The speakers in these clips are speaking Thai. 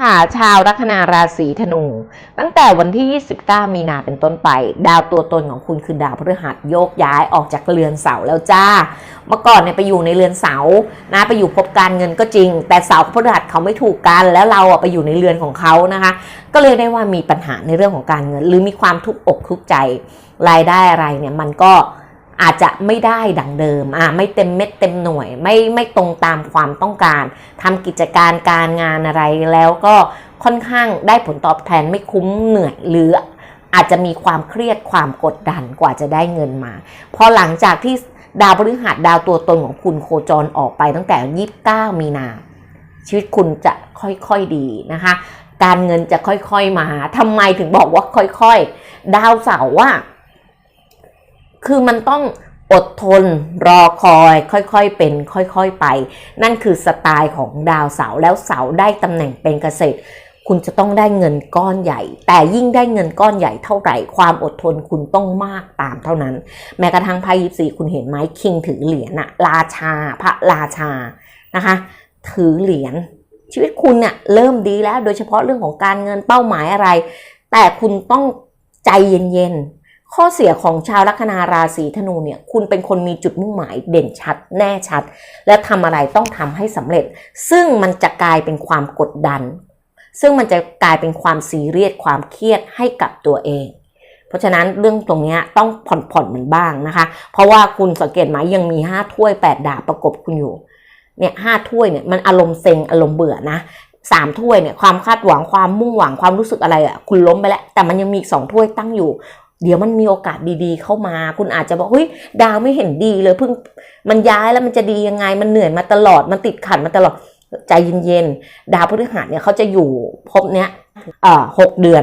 ค่ะชาวลัคนาราศีธนู ตั้งแต่วันที่ 29 มีนาเป็นต้นไป ดาวตัวตนของคุณคือดาวพฤหัสโยกย้ายออกจากเรือนเสาแล้วจ้า เมื่อก่อนเนี่ยไปอยู่ในเรือนเสานะไปอยู่พบการเงินก็จริง แต่เสาพฤหัสเขาไม่ถูกกัน แล้วเราอะไปอยู่ในเรือนของเขานะคะ ก็เลยได้ว่ามีปัญหาในเรื่องของการเงิน หรือมีความทุกข์อกทุกข์ใจรายได้อะไรเนี่ยมันก็ อาจจะไม่ได้ดังเดิมอะไม่เต็มเม็ดเต็มหน่วย ไม่ไม่ตรงตามความต้องการทำกิจการการงานอะไรแล้วก็ค่อนข้างได้ผลตอบแทนไม่คุ้มเหนื่อยหรืออาจจะมีความเครียดความกดดันกว่าจะได้เงินมา พอหลังจากที่ดาวพฤหัสดาวตัวตนของคุณโคจรออกไปตั้งแต่ 29 มีนา ชีวิตคุณจะค่อยๆดีนะคะ การเงินจะค่อยๆมาทำไมถึงบอกว่าค่อยๆ ดาวเสาร์ว่า คือมันต้องอดทนรอคอย ค่อยๆเป็น ค่อยๆไป นั่นคือสไตล์ของดาวเสาแล้วเสาได้ตำแหน่งเป็นเกษตร คุณจะต้องได้เงินก้อนใหญ่ แต่ยิ่งได้เงินก้อนใหญ่เท่าไหร่ ความอดทนคุณต้องมากตามเท่านั้น แม้กระทั่งไพ่ยิปซีคุณเห็นไหมคิงถือเหรียญอะราชา พระราชานะคะ ถือเหรียญชีวิตคุณเนี่ยเริ่มดีแล้วโดยเฉพาะเรื่องของการเงินเป้าหมายอะไร แต่คุณต้องใจเย็นๆ ข้อเสียของชาวลัคนาราศีธนูเนี่ย คุณเป็นคนมีจุดมุ่งหมายเด่นชัด แน่ชัด และทำอะไรต้องทำให้สำเร็จ ซึ่งมันจะกลายเป็นความกดดัน ซึ่งมันจะกลายเป็นความซีเรียสความเครียดให้กับตัวเอง เพราะฉะนั้นเรื่องตรงนี้ต้องผ่อนผ่อนมันบ้างนะคะ เพราะว่าคุณสังเกตไหมยังมีห้าถ้วยแปดดาบประกบคุณอยู่ เนี่ยห้าถ้วยเนี่ยมันอารมณ์เซ็งอารมณ์เบื่อนะสามถ้วยเนี่ยความคาดหวังความมุ่งหวังความรู้สึกอะไรอะ่ะคุณล้มไปแล้ว แต่มันยังมีสองถ้วยตั้งอยู่ เดี๋ยวมันมีโอกาสดีๆ เข้ามา คุณอาจจะบอกเฮ้ยดาวไม่เห็นดีเลยเพิ่งมันย้ายแล้วมันจะดียังไง มันเหนื่อยมาตลอดมันติดขัดมาตลอดใจเย็นๆดาวพฤหัสเนี่ยเขาจะอยู่ภพเนี้ยเอ่อหกเดือน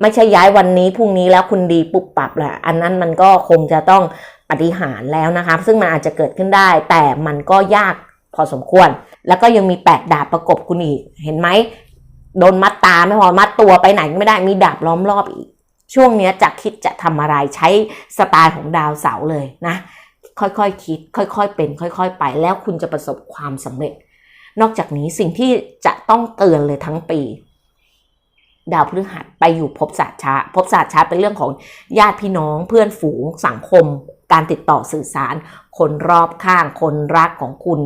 ไม่ใช่ย้ายวันนี้พรุ่งนี้แล้วคุณดีปุบปับแหละอันนั้นมันก็คงจะต้องปฏิหารแล้วนะคะ ซึ่งมันอาจจะเกิดขึ้นได้ แต่มันก็ยากพอสมควร แล้วก็ยังมีแปดดาบประกบคุณอีก เห็นไหมโดนมัดตาไม่พอมัดตัวไปไหนก็ไม่ได้มีดาบล้อมรอบอีก ช่วงนี้จะคิดจะทำอะไรใช้สไตล์ของดาวเสาร์เลยนะค่อยๆคคิด ค่อยๆเป็น ค่อยๆ ไป แล้วคุณจะประสบความสำเร็จ นอกจากนี้สิ่งที่จะต้องเตือนเลยทั้งปี ดาวพฤหัสไปอยู่ภพศาสชาภพศาสชาเป็นเรื่องของญาติพี่น้องเพื่อนฝูงสังคม การติดต่อสื่อสาร คนรอบข้างคนรักของคุณ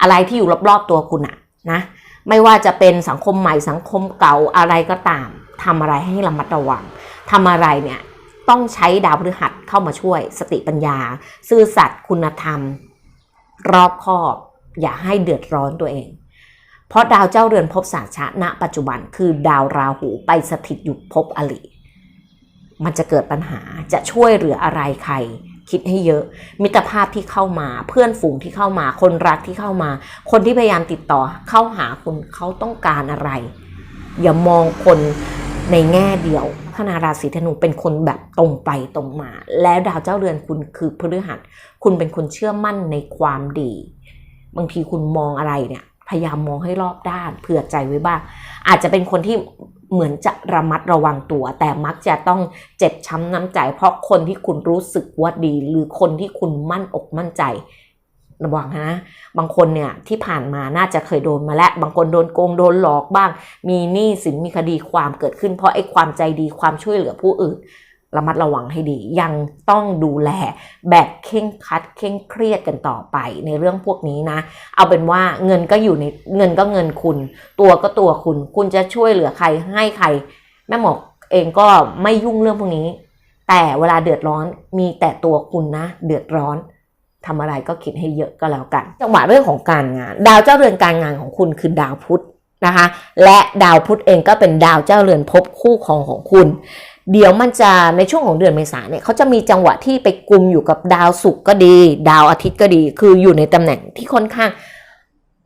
อะไรที่อยู่รอบๆตัวคุณอะนะไม่ว่าจะเป็นสังคมใหม่สังคมเก่าอะไรก็ตามทำอะไรให้ระมัดระวัง ทำอะไรเนี่ยต้องใช้ดาวพฤหัสเข้ามาช่วยสติปัญญา ซื่อสัตย์คุณธรรม รอบคอบ อย่าให้เดือดร้อนตัวเอง เพราะดาวเจ้าเรือนภพศาสตร์ชะณปัจจุบันคือดาวราหูไปสถิตอยู่ภพอลิมันจะเกิดปัญหาจะช่วยเหลืออะไรใคร คิดให้เยอะ มิตรภาพที่เข้ามา เพื่อนฝูงที่เข้ามา คนรักที่เข้ามา คนที่พยายามติดต่อเข้าหาคุณเขาต้องการอะไร อย่ามองคนในแง่เดียว คณาราศีธนูเป็นคนแบบตรงไปตรงมา แล้วดาวเจ้าเรือนคุณคือพฤหัส คุณเป็นคนเชื่อมั่นในความดี บางทีคุณมองอะไรเนี่ย พยายามมองให้รอบด้าน เผื่อใจไว้บ้าง อาจจะเป็นคนที่เหมือนจะระมัดระวังตัว แต่มักจะต้องเจ็บช้ำน้ำใจ เพราะคนที่คุณรู้สึกว่าดี หรือคนที่คุณมั่นอกมั่นใจ ระวังนะ บางคนเนี่ยที่ผ่านมาน่าจะเคยโดนมาแล้ว บางคนโดนโกงโดนหลอกบ้าง มีหนี้สินมีคดีความเกิดขึ้น เพราะไอ้ความใจดีความช่วยเหลือผู้อื่นระมัดระวังให้ดี ยังต้องดูแลแบบเข่งคัดเข่งเครียดกันต่อไปในเรื่องพวกนี้นะ เอาเป็นว่าเงินก็อยู่ในเงินก็เงินคุณ ตัวก็ตัวคุณ คุณจะช่วยเหลือใครให้ใคร แม่หมอกเองก็ไม่ยุ่งเรื่องพวกนี้ แต่เวลาเดือดร้อนมีแต่ตัวคุณนะ เดือดร้อน ทำอะไรก็คิดให้เยอะก็แล้วกัน จังหวะเรื่องของการงาน ดาวเจ้าเรือนการงานของคุณคือดาวพุธนะคะ และดาวพุธเองก็เป็นดาวเจ้าเรือนภพคู่ครองของคุณ เดี๋ยวมันจะในช่วงของเดือนเมษาเนี่ยเขาจะมีจังหวะที่ไปกลุ่มอยู่กับดาวศุกร์ก็ดี ดาวอาทิตย์ก็ดี คืออยู่ในตำแหน่งที่ค่อนข้าง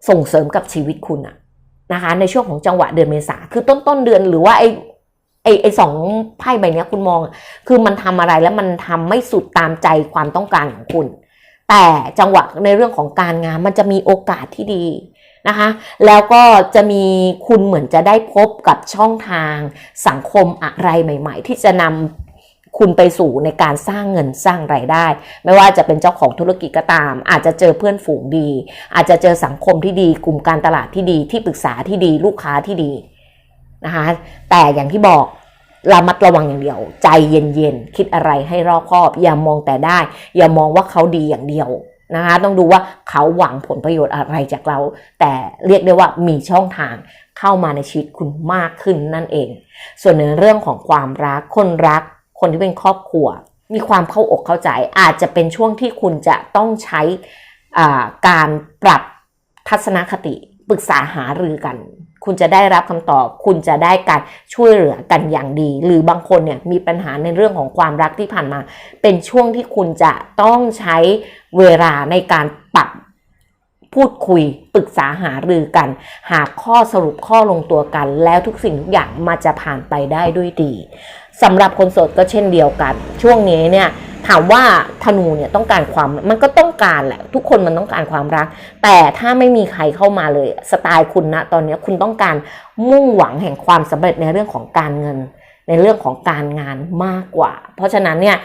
ส่งเสริมกับชีวิตคุณอะนะคะ ในช่วงของจังหวะเดือนเมษาคือต้นต้นเดือนหรือว่าไอไอไอสองไพ่ใบนี้คุณมอง คือมันทำอะไรแล้วมันทำไม่สุดตามใจความต้องการของคุณ แต่จังหวะในเรื่องของการงานมันจะมีโอกาสที่ดีนะคะ แล้วก็จะมีคุณเหมือนจะได้พบกับช่องทางสังคมอะไรใหม่ ๆ ที่จะนำคุณไปสู่ในการสร้างเงินสร้างไรายได้ ไม่ว่าจะเป็นเจ้าของธุรกิจก็ตาม อาจจะเจอเพื่อนฝูงดี อาจจะเจอสังคมที่ดี กลุ่มการตลาดที่ดี ที่ปรึกษาที่ดี ลูกค้าที่ดีนะคะ แต่อย่างที่บอก ระมัดระวังอย่างเดียว ใจเย็นๆ คิดอะไรให้รอบคอบ อย่ามองแต่ได้ อย่ามองว่าเขาดีอย่างเดียวนะคะต้องดูว่าเขาหวังผลประโยชน์อะไรจากเรา แต่เรียกได้ว่ามีช่องทางเข้ามาในชีวิตคุณมากขึ้นนั่นเอง ส่วนในเรื่องของความรักคนรัก คนที่เป็นครอบครัว มีความเข้าอกเข้าใจ อาจจะเป็นช่วงที่คุณจะต้องใช้การปรับทัศนคติปรึกษาหารือกัน คุณจะได้รับคำตอบ คุณจะได้การช่วยเหลือกันอย่างดี หรือบางคนเนี่ยมีปัญหาในเรื่องของความรักที่ผ่านมา เป็นช่วงที่คุณจะต้องใช้เวลาในการปรับพูดคุยปรึกษาหารือกัน หาข้อสรุปข้อลงตัวกัน แล้วทุกสิ่งทุกอย่างมันจะผ่านไปได้ด้วยดี สำหรับคนโสดก็เช่นเดียวกัน ช่วงนี้เนี่ยถามว่าธนูเนี่ยต้องการความมันก็ต้องการแหละ ทุกคนมันต้องการความรัก แต่ถ้าไม่มีใครเข้ามาเลยสไตล์คุณนะตอนนี้คุณต้องการมุ่งหวังแห่งความสำเร็จในเรื่องของการเงิน ในเรื่องของการงานมากกว่า เพราะฉะนั้นเนี่ย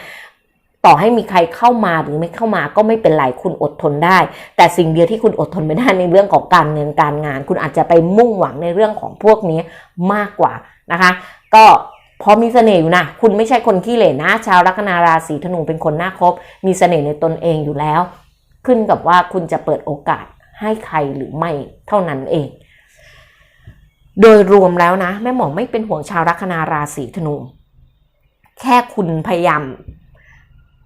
ต่อให้มีใครเข้ามาหรือไม่เข้ามาก็ไม่เป็นไรคุณอดทนได้ แต่สิ่งเดียวที่คุณอดทนไม่ได้ในเรื่องของการเงินการงาน คุณอาจจะไปมุ่งหวังในเรื่องของพวกนี้มากกว่านะคะ ก็ พอมีเสน่ห์อยู่นะ คุณไม่ใช่คนขี้เหร่นะ ชาวลัคนาราศีธนูเป็นคนน่าคบ มีเสน่ห์ในตนเองอยู่แล้ว ขึ้นกับว่าคุณจะเปิดโอกาสให้ใครหรือไม่เท่านั้นเอง โดยรวมแล้วนะ แม่หมอไม่เป็นห่วงชาวลัคนาราศีธนู แค่คุณพยายาม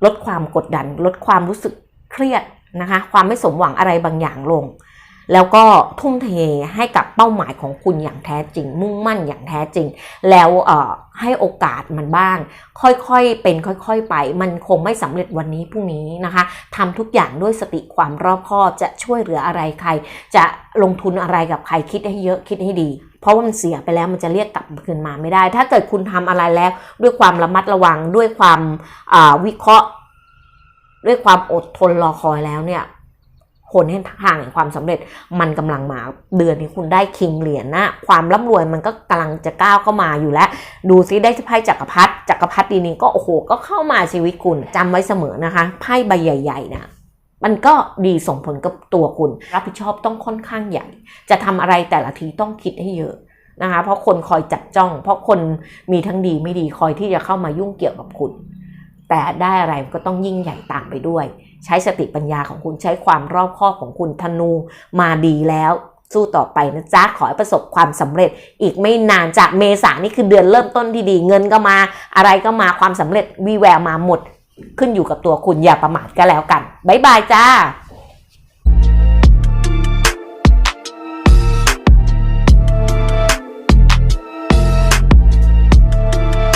ลดความกดดัน ลดความรู้สึกเครียดนะคะ ความไม่สมหวังอะไรบางอย่างลง แล้วก็ทุ่มเทให้กับเป้าหมายของคุณอย่างแท้จริง มุ่งมั่นอย่างแท้จริง แล้วให้โอกาสมันบ้าง ค่อยๆเป็นค่อยๆไป มันคงไม่สำเร็จวันนี้พรุ่งนี้นะคะทำทุกอย่างด้วยสติความรอบคอบจะช่วยเหลืออะไรใคร จะลงทุนอะไรกับใครคิดให้เยอะคิดให้ดี เพราะว่ามันเสียไปแล้วมันจะเรียกกลับคืนมาไม่ได้ ถ้าเกิดคุณทำอะไรแล้ว ด้วยความระมัดระวังด้วยความวิเคราะห์ ด้วยความอดทนรอคอยแล้วเนี่ย ผลให้ทางแห่งความสำเร็จมันกำลังมาเดือนนี้คุณได้คิงเหรียญนะ ความร่ำรวยมันก็กำลังจะก้าวเข้ามาอยู่แล้ว ดูซิได้ไพ่จักรพรรดิจักรพรรดินี้ก็โอ้โหก็เข้ามาชีวิตคุณจำไว้เสมอนะคะไพ่ใบใหญ่ๆนะมันก็ดีส่งผลกับตัวคุณ รับผิดชอบต้องค่อนข้างใหญ่ จะทำอะไรแต่ละทีต้องคิดให้เยอะนะคะเพราะคนคอยจับจ้อง เพราะคนมีทั้งดีไม่ดีคอยที่จะเข้ามายุ่งเกี่ยวกับคุณ แต่ได้อะไรก็ต้องยิ่งใหญ่ตามไปด้วย ใช้สติปัญญาของคุณใช้ความรอบคอบของคุณธนูมาดีแล้ว สู้ต่อไปนะจ๊ะ ขอให้ประสบความสำเร็จ อีกไม่นานจากเมษานี่คือเดือนเริ่มต้นที่ดี เงินก็มาอะไรก็มาความสำเร็จวีแววมาหมด ขึ้นอยู่กับตัวคุณอย่าประมาทก็แล้วกันบ๊ายบายจ้า